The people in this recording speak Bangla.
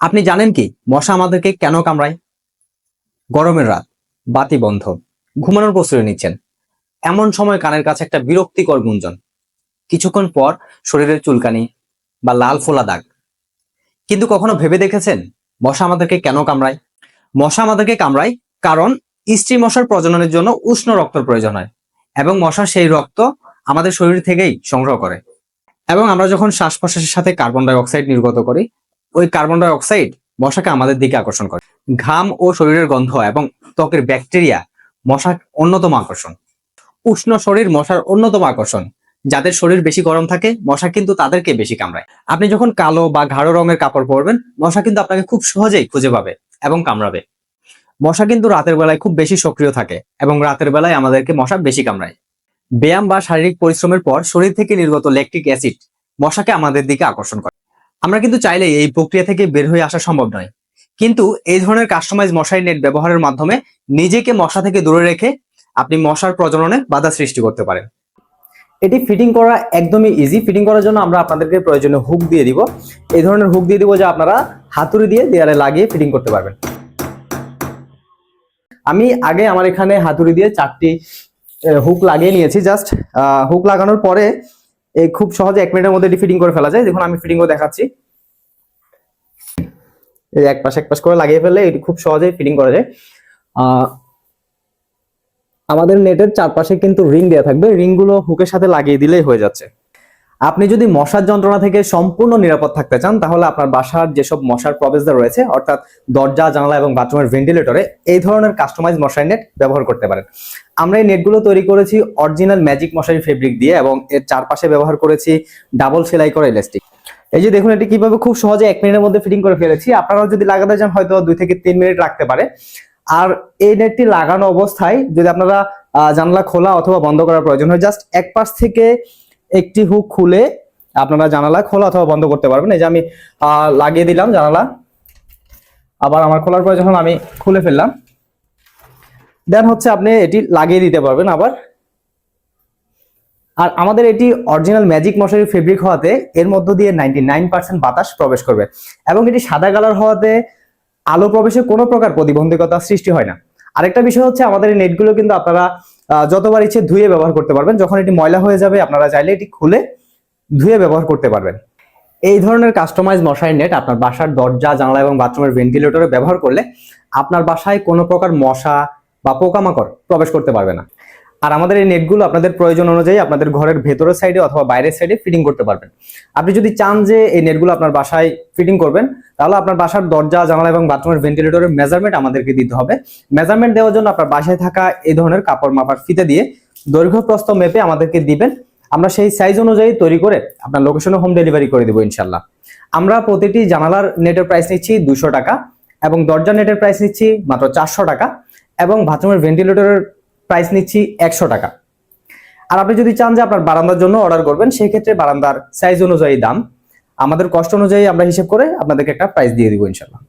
আপনি জানেন কি, মশা আমাদেরকে কেন কামড়ায়? গরমের রাত, বাতি বন্ধ, ঘুমানোর প্রস্তুতি নিচ্ছেন। এমন সময় কানের কাছে একটা বিরক্তিকর গুঞ্জন। কিছুক্ষণ পর শরীরের চুলকানি বা লাল ফোলা দাগ। কিন্তু কখনো ভেবে দেখেছেন মশা আমাদেরকে কেন কামড়ায়? মশা আমাদেরকে কামড়ায় কারণ স্ত্রী মশার প্রজননের জন্য উষ্ণ রক্তের প্রয়োজন হয় এবং মশা সেই রক্ত আমাদের শরীর থেকেই সংগ্রহ করে। এবং আমরা যখন শ্বাস প্রশ্বাসের সাথে কার্বন ডাই অক্সাইড নির্গত করি ওই কার্বন ডাই অক্সাইড মশাকে আমাদের দিকে আকর্ষণ করে। ঘাম ও শরীরের গন্ধ এবং ত্বকের ব্যাকটেরিয়া মশার অন্যতম আকর্ষণ। উষ্ণ শরীর মশার অন্যতম আকর্ষণ। যাদের শরীর বেশি গরম থাকে, মশা কিন্তু তাদেরকে বেশি কামড়ায়। আপনি যখন কালো বা গাঢ় রঙের কাপড় পরবেন, মশা কিন্তু আপনাকে খুব সহজেই খুঁজে পাবে এবং কামড়াবে। মশা কিন্তু রাতের বেলায় খুব বেশি সক্রিয় থাকে এবং রাতের বেলায় আমাদেরকে মশা বেশি কামড়ায়। ব্যায়াম বা শারীরিক পরিশ্রমের পর শরীর থেকে নির্গত ল্যাকটিক অ্যাসিড মশাকে আমাদের দিকে আকর্ষণ করে। আমরা কিন্তু চাইলেই এই প্রক্রিয়া থেকে বের হয়ে আসা সম্ভব নয়। কিন্তু এই ধরনের কাস্টমাইজ মশারি নেট ব্যবহারের মাধ্যমে নিজেকে মশা থেকে দূরে রেখে আপনি মশার প্রজননে বাধা সৃষ্টি করতে পারেন। এটি ফিটিং করা একদমই ইজি ফিটিং করার জন্য আমরা আপনাদেরকে প্রয়োজনীয় হুক দিয়ে দিব। এই ধরনের হুক দিয়ে দিব যে আপনারা হাতুড়ি দিয়ে দেয়ালে লাগিয়ে ফিটিং করতে পারবেন। আমি আগে আমার এখানে হাতুড়ি দিয়ে চারটি হুক লাগিয়ে নিয়েছি। জাস্ট হুক লাগানোর পরে এই খুব সহজে এক মিনিটের মধ্যে এটি ফিটিং করে ফেলা যায়। দেখুন, আমি ফিটিংও দেখাচ্ছি। এই এক পাশ এক পাশ করে লাগিয়ে ফেললে এটি খুব সহজে ফিটিং করা যায়। আমাদের নেটের চারপাশে কিন্তু রিং দেওয়া থাকবে। রিংগুলো হুকের সাথে লাগিয়ে দিলেই হয়ে যাচ্ছে। আপনি যদি মশার যন্ত্রণা থেকে সম্পূর্ণ নিরাপদ থাকতে চান, তাহলে আপনার বাসার যেসব মশার প্রবেশদ্বার রয়েছে, অর্থাৎ দরজা, জানালা এবং বাথরুমের ভেন্টিলেটরে এই ধরনের কাস্টমাইজ মশারি নেট ব্যবহার করতে পারেন। আমরা এই নেটগুলো তৈরি করেছি অরিজিনাল ম্যাজিক মশারি ফেব্রিক দিয়ে এবং এর চারপাশে ব্যবহার করেছি ডাবল সেলাই করা ইলাস্টিক এই যে দেখুন, এটি কীভাবে খুব সহজে এক মিনিটের মধ্যে ফিটিং করে ফেলেছি। আপনারাও যদি লাগাতে চান, হয়তো দুই থেকে তিন মিনিট রাখতে পারে। আর এই নেটটি লাগানো অবস্থায় যদি আপনারা জানালা খোলা অথবা বন্ধ করার প্রয়োজন হয় জাস্ট এক পাশ থেকে একটি হুক খুলে আপনারা জানালা খোলা অথবা বন্ধ করতে পারবেন। এই যে আমি লাগিয়ে দিলাম জানালা। আবার আমার খোলার প্রয়োজন যখন আমি খুলে ফেললাম, দেন হচ্ছে আপনি এটি লাগিয়ে দিতে পারবেন আবার। আর আমাদের এটি অরিজিনাল ম্যাজিক মশারি ফেব্রিক হওয়াতে এর মধ্য দিয়ে নাইনটি নাইন পার্সেন্ট বাতাস প্রবেশ করবে এবং এটি সাদা কালার হওয়াতে আলো প্রবেশে কোনো প্রকার প্রতিবন্ধকতা সৃষ্টি হয় না। আরেকটা বিষয় হচ্ছে আমাদের এই নেটগুলো কিন্তু আপনারা যতবার ইচ্ছে ধুয়ে ব্যবহার করতে পারবেন। যখন এটি ময়লা হয়ে যাবে, আপনারা চাইলে এটি খুলে ধুয়ে ব্যবহার করতে পারবেন। এই ধরনের কাস্টমাইজ মশারি নেট আপনার বাসার দরজা, জানালা এবং বাথরুমের ভেন্টিলেটরে ব্যবহার করলে আপনার বাসায় কোনো প্রকার মশা বা পোকামাকড় প্রবেশ করতে পারবে না। আর আমাদের এই নেটগুলো আপনাদের প্রয়োজন অনুযায়ী আপনাদের ঘরের ভেতরের সাইডে অথবা বাইরের সাইডে ফিটিং করতে পারবেন। আপনি যদি চান যে এই নেটগুলো আপনার বাসায় ফিটিং করবেন তাহলে আপনার বাসার দরজা, জানালা এবং বাথরুমের ভেন্টিলেটরের মেজারমেন্ট আমাদেরকে দিতে হবে। মেজারমেন্ট দেওয়ার জন্য আপনার বাসায় থাকা এই ধরনের কাপড় মাপার ফিতে দিয়ে দৈর্ঘ্য প্রস্থ মেপে আমাদেরকে দিবেন। আমরা সেই সাইজ অনুযায়ী তৈরি করে আপনার লোকেশনে হোম ডেলিভারি করে দেবো ইনশাল্লাহ আমরা প্রতিটি জানালার নেটের প্রাইস নিচ্ছি দুশো টাকা এবং দরজা নেটের প্রাইস নিচ্ছি মাত্র চারশো টাকা এবং বাথরুমের ভেন্টিলেটরের প্রাইস নিচ্ছি একশো টাকা। আর আপনি যদি চান যে আপনার বারান্দার জন্য অর্ডার করবেন সেই ক্ষেত্রে বারান্দার সাইজ অনুযায়ী দাম আমাদের কষ্ট অনুযায়ী আমরা হিসেব করে আপনাদেরকে একটা প্রাইস দিয়ে দিব ইনশাল্লাহ